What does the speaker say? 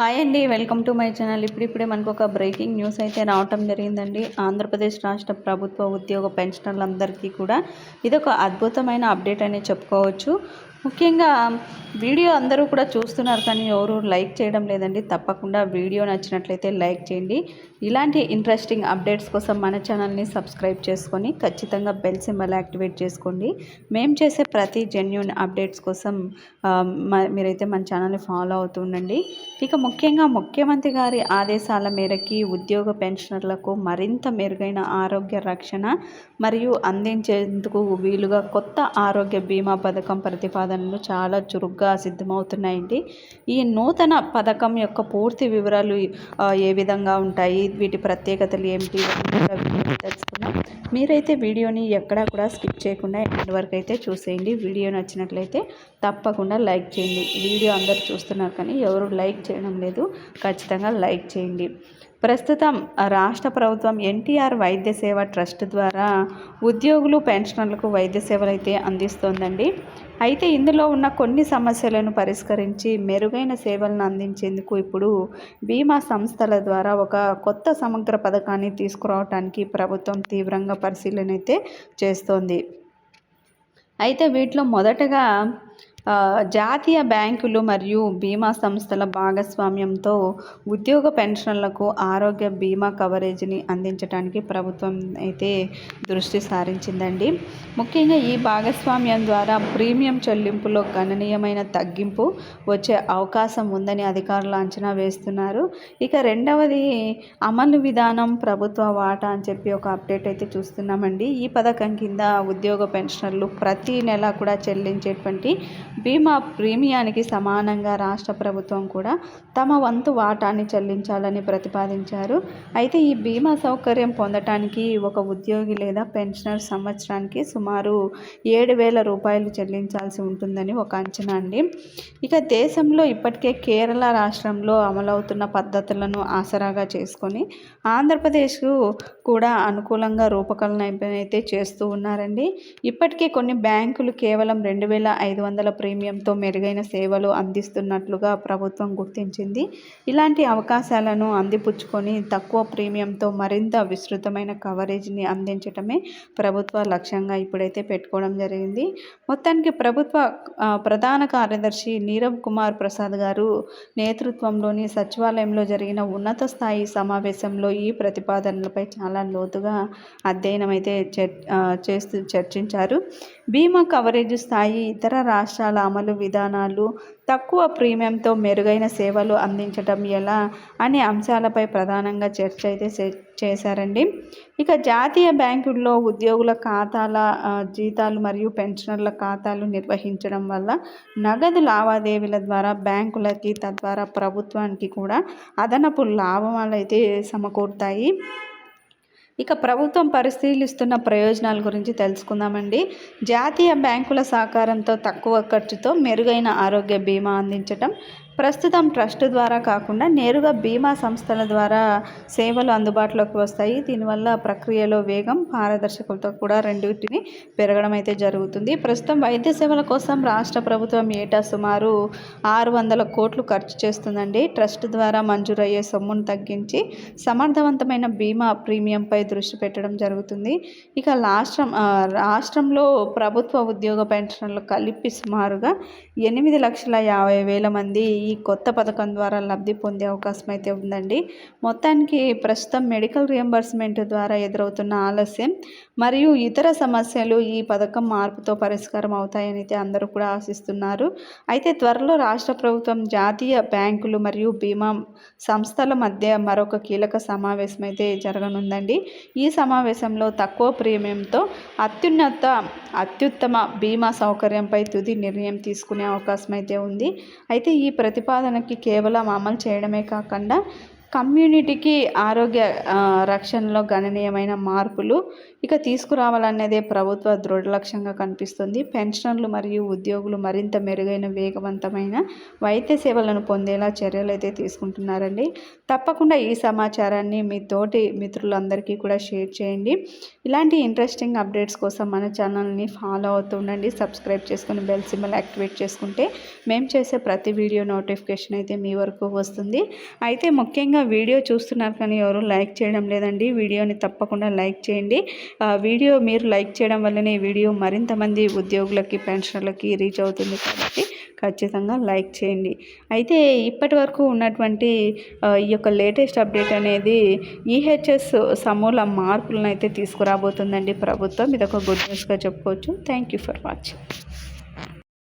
Hi అండి welcome to my channel. ఇప్పుడిప్పుడే మనకు ఒక బ్రేకింగ్ న్యూస్ అయితే రావటం జరిగిందండి. ఆంధ్రప్రదేశ్ రాష్ట్ర ప్రభుత్వ ఉద్యోగ పెన్షనర్లందరికీ కూడా ఇది ఒక అద్భుతమైన అప్డేట్ అని చెప్పుకోవచ్చు. ముఖ్యంగా వీడియో అందరూ కూడా చూస్తున్నారు కానీ ఎవరు లైక్ చేయడం లేదండి. తప్పకుండా వీడియో నచ్చినట్లయితే లైక్ చేయండి. ఇలాంటి ఇంట్రెస్టింగ్ అప్డేట్స్ కోసం మన ఛానల్ని సబ్స్క్రైబ్ చేసుకొని ఖచ్చితంగా బెల్ సింబల్ యాక్టివేట్ చేసుకోండి. మేము చేసే ప్రతి జెన్యున్ అప్డేట్స్ కోసం మ- మీరైతే మన ఛానల్ని ఫాలో అవుతుండండి ఇక ముఖ్యంగా ముఖ్యమంత్రి గారి ఆదేశాల మేరకి ఉద్యోగ పెన్షనర్లకు మరింత మెరుగైన ఆరోగ్య రక్షణ మరియు అందించేందుకు వీలుగా కొత్త ఆరోగ్య బీమా పథకం ప్రతిపాదనలు చాలా చురుగ్గా సిద్ధమవుతున్నాయండి. ఈ నూతన పథకం యొక్క పూర్తి వివరాలు ఏ విధంగా ఉంటాయి వీటి ప్రత్యేకతలు ఏమిటి ఇవన్నీ తెలుసుకుందాం. మీరైతే వీడియోని ఎక్కడా కూడా స్కిప్ చేయకుండా ఎండ్ వరకు అయితే చూసేయండి. వీడియో నచ్చినట్లయితే తప్పకుండా లైక్ చేయండి. వీడియో అందరు చూస్తున్నారు కానీ ఎవరు లైక్ చేయడం లేదు. ఖచ్చితంగా లైక్ చేయండి. ప్రస్తుతం రాష్ట్ర ప్రభుత్వం ఎన్టీఆర్ వైద్య సేవ ట్రస్ట్ ద్వారా ఉద్యోగులు పెన్షనర్లకు వైద్య సేవలు అయితే అందిస్తోందండి. అయితే ఇందులో ఉన్న కొన్ని సమస్యలను పరిష్కరించి మెరుగైన సేవలను అందించేందుకు ఇప్పుడు బీమా సంస్థల ద్వారా ఒక కొత్త సమగ్ర పథకాన్ని తీసుకురావడానికి ప్రభుత్వం తీవ్రంగా పరిశీలన అయితే చేస్తోంది. అయితే వీటిలో మొదటగా జాతీయ బ్యాంకులు మరియు బీమా సంస్థల భాగస్వామ్యంతో ఉద్యోగ పెన్షన్లకు ఆరోగ్య బీమా కవరేజీని అందించడానికి ప్రభుత్వం అయితే దృష్టి సారించిందండి. ముఖ్యంగా ఈ భాగస్వామ్యం ద్వారా ప్రీమియం చెల్లింపులో గణనీయమైన తగ్గింపు వచ్చే అవకాశం ఉందని అధికారులు అంచనా వేస్తున్నారు. ఇక రెండవది అమలు విధానం ప్రభుత్వ వాటా అని చెప్పి ఒక అప్డేట్ అయితే చూస్తున్నామండి. ఈ పథకం కింద ఉద్యోగ పెన్షనర్లు ప్రతి నెల కూడా చెల్లించేటువంటి బీమా ప్రీమియానికి సమానంగా రాష్ట్ర ప్రభుత్వం కూడా తమ వంతు వాటాన్ని చెల్లించాలని ప్రతిపాదించారు. అయితే ఈ బీమా సౌకర్యం పొందటానికి ఒక ఉద్యోగి లేదా పెన్షనర్ సంవత్సరానికి సుమారు ఏడు వేల రూపాయలు చెల్లించాల్సి ఉంటుందని ఒక అంచనా అండి. ఇక దేశంలో ఇప్పటికే కేరళ రాష్ట్రంలో అమలవుతున్న పద్ధతులను ఆసరాగా చేసుకొని ఆంధ్రప్రదేశ్కు కూడా అనుకూలంగా రూపకల్పన అయితే చేస్తూ ఉన్నారండి. ఇప్పటికే కొన్ని బ్యాంకులు కేవలం రెండు వేల ఐదు వందల ప్రీమియంతో మెరుగైన సేవలు అందిస్తున్నట్లుగా ప్రభుత్వం గుర్తించింది. ఇలాంటి అవకాశాలను అందిపుచ్చుకొని తక్కువ ప్రీమియంతో మరింత విస్తృతమైన కవరేజ్ని అందించటమే ప్రభుత్వ లక్ష్యంగా ఇప్పుడైతే పెట్టుకోవడం జరిగింది. మొత్తానికి ప్రభుత్వ ప్రధాన కార్యదర్శి నీరవ్ కుమార్ ప్రసాద్ గారు నేతృత్వంలోని సచివాలయంలో జరిగిన ఉన్నత స్థాయి సమావేశంలో ఈ ప్రతిపాదనలపై చాలా లోతుగా అధ్యయనం అయితే చర్ చేస్తూ చర్చించారు. బీమా కవరేజ్ స్థాయి ఇతర రాష్ట్రాల అమలు విధానాలు తక్కువ ప్రీమియంతో మెరుగైన సేవలు అందించడం ఎలా అనే అంశాలపై ప్రధానంగా చర్చ అయితే చేశారండి. ఇక జాతీయ బ్యాంకుల్లో ఉద్యోగుల ఖాతాల జీతాలు మరియు పెన్షనర్ల ఖాతాలు నిర్వహించడం వల్ల నగదు లావాదేవీల ద్వారా బ్యాంకులకి తద్వారా ప్రభుత్వానికి కూడా అదనపు లాభాలు అయితే సమకూరుతాయి. ఇక ప్రభుత్వం పరిశీలిస్తున్న ప్రయోజనాల గురించి తెలుసుకుందామండి. జాతీయ బ్యాంకుల సహకారంతో తక్కువ ఖర్చుతో మెరుగైన ఆరోగ్య బీమా అందించటం ప్రస్తుతం ట్రస్ట్ ద్వారా కాకుండా నేరుగా బీమా సంస్థల ద్వారా సేవలు అందుబాటులోకి వస్తాయి. దీనివల్ల ప్రక్రియలో వేగం పారదర్శకత కూడా రెండింటిని పెరగడం అయితే జరుగుతుంది. ప్రస్తుతం వైద్య సేవల కోసం రాష్ట్ర ప్రభుత్వం ఏటా సుమారు ఆరు వందల కోట్లు ఖర్చు చేస్తుందండి. ట్రస్ట్ ద్వారా మంజూరయ్యే సొమ్మును తగ్గించి సమర్థవంతమైన బీమా ప్రీమియంపై దృష్టి పెట్టడం జరుగుతుంది. ఇక రాష్ట్రం రాష్ట్రంలో ప్రభుత్వ ఉద్యోగ పెన్షన్లు కలిపి సుమారుగా ఎనిమిది లక్షల యాభై వేల మంది ఈ ఈ కొత్త పథకం ద్వారా లబ్ధి పొందే అవకాశం అయితే ఉందండి. మొత్తానికి ప్రస్తుతం మెడికల్ రియంబర్స్మెంట్ ద్వారా ఎదురవుతున్న ఆలస్యం మరియు ఇతర సమస్యలు ఈ పథకం మార్పుతో పరిష్కారం అవుతాయని అయితే అందరూ కూడా ఆశిస్తున్నారు. అయితే త్వరలో రాష్ట్ర ప్రభుత్వం జాతీయ బ్యాంకులు మరియు బీమా సంస్థల మధ్య మరొక కీలక సమావేశం అయితే జరగనుందండి. ఈ సమావేశంలో తక్కువ ప్రీమియంతో అత్యున్నత అత్యుత్తమ బీమా సౌకర్యంపై తుది నిర్ణయం తీసుకునే అవకాశం అయితే ఉంది. అయితే ఈ ప్రతి ప్రతిపాదనకి కేవలం అమలు చేయడమే కాకుండా కమ్యూనిటీకి ఆరోగ్య రక్షణలో గణనీయమైన మార్పులు ఇక తీసుకురావాలనేదే ప్రభుత్వ దృఢ లక్ష్యంగా కనిపిస్తుంది. పెన్షనర్లు మరియు ఉద్యోగులు మరింత మెరుగైన వేగవంతమైన వైద్య సేవలను పొందేలా చర్యలు అయితే తీసుకుంటున్నారండి. తప్పకుండా ఈ సమాచారాన్ని మీ తోటి మిత్రులందరికీ కూడా షేర్ చేయండి. ఇలాంటి ఇంట్రెస్టింగ్ అప్డేట్స్ కోసం మన ఛానల్ని ఫాలో అవుతుండండి సబ్స్క్రైబ్ చేసుకుని బెల్ సిమ్మల్ యాక్టివేట్ చేసుకుంటే మేము చేసే ప్రతి వీడియో నోటిఫికేషన్ అయితే మీ వరకు వస్తుంది. అయితే ముఖ్యంగా వీడియో చూస్తున్నారు కానీ ఎవరు లైక్ చేయడం లేదండి. వీడియోని తప్పకుండా లైక్ చేయండి. ఆ వీడియో మీరు లైక్ చేయడం వల్లనే ఈ వీడియో మరింత మంది ఉద్యోగులకి పెన్షనర్లకి రీచ్ అవుతుంది కాబట్టి ఖచ్చితంగా లైక్ చేయండి. అయితే ఇప్పటి వరకు ఉన్నటువంటి ఈ యొక్క లేటెస్ట్ అప్డేట్ అనేది ఈహెచ్ఎస్ సమూల మార్పులను అయితే తీసుకురాబోతుందండి ప్రభుత్వం. ఇది ఒక గుడ్ న్యూస్గా చెప్పుకోవచ్చు. Thank you for watching.